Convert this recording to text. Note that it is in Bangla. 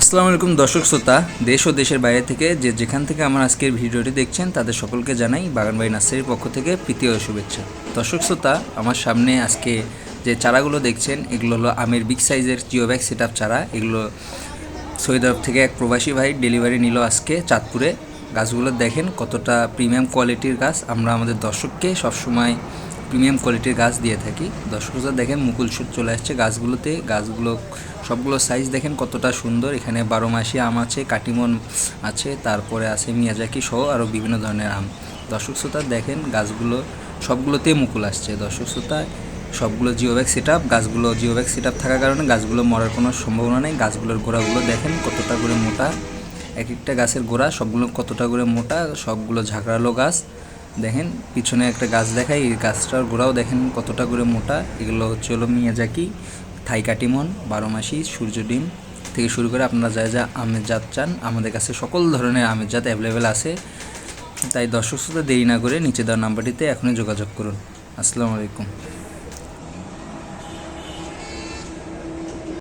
আসসালামু আলাইকুম দর্শক শ্রোতা, দেশ ও দেশের বাইরে থেকে যে যেখান থেকে আমার আজকের ভিডিওটি দেখছেন, তাদের সকলকে জানাই বাগানবাড়ি নার্সারির পক্ষ থেকে প্রীতি ও শুভেচ্ছা। দর্শক শ্রোতা, আমার সামনে আজকে যে চারাগুলো দেখছেন, এগুলো হলো আমের বিগ সাইজের জিওব্যাগ সেট আপ চারা। এগুলো আরব থেকে এক প্রবাসী ভাই ডেলিভারি নিল আজকে চাঁদপুরে। গাছগুলো দেখেন কতটা প্রিমিয়াম কোয়ালিটির গাছ। আমরা আমাদের দর্শককে সবসময় প্রিমিয়াম কোয়ালিটির গাছ দিয়ে থাকি। দর্শকরা দেখেন, মুকুল সুর চলে আসছে গাছগুলোতে। গাছগুলো, সবগুলো সাইজ দেখেন কতটা সুন্দর। এখানে বারো মাসি আম আছে, কাটিমন আছে, তারপরে আছে মিয়াজাকি সহ আরও বিভিন্ন ধরনের আম। দর্শক শ্রোতা দেখেন, গাছগুলো সবগুলোতে মুকুল আসছে। দর্শক শ্রোতা, সবগুলো জিওব্যাগ সেট আপ গাছগুলো জিওব্যাগ সেট আপ থাকার কারণে গাছগুলো মরার কোনো সম্ভাবনা নেই। গাছগুলোর গোড়াগুলো দেখেন কতটা করে মোটা। এক একটা গাছের গোড়া সবগুলো কতটা করে মোটা, সবগুলো ঝাঁকড়ালো গাছ। দেখেন, পিছনে একটা গাছ দেখাই, এই গাছটার গোড়াও দেখেন কতটা করে মোটা। এগুলো হচ্ছে হলো মিয়াজাকি থাই কাটিমন বারো মাসি সূর্য ডিম থেকে শুরু করে আপনারা যা যা আমের জাত চান, আমাদের কাছে সকল ধরনের আমের জাত অ্যাভেলেবেল আছে। তাই দর্শক শ্রোতা দেরি না করে নিচে দেওয়ার নাম্বারটিতে এখনই যোগাযোগ করুন। আসসালামু আলাইকুম।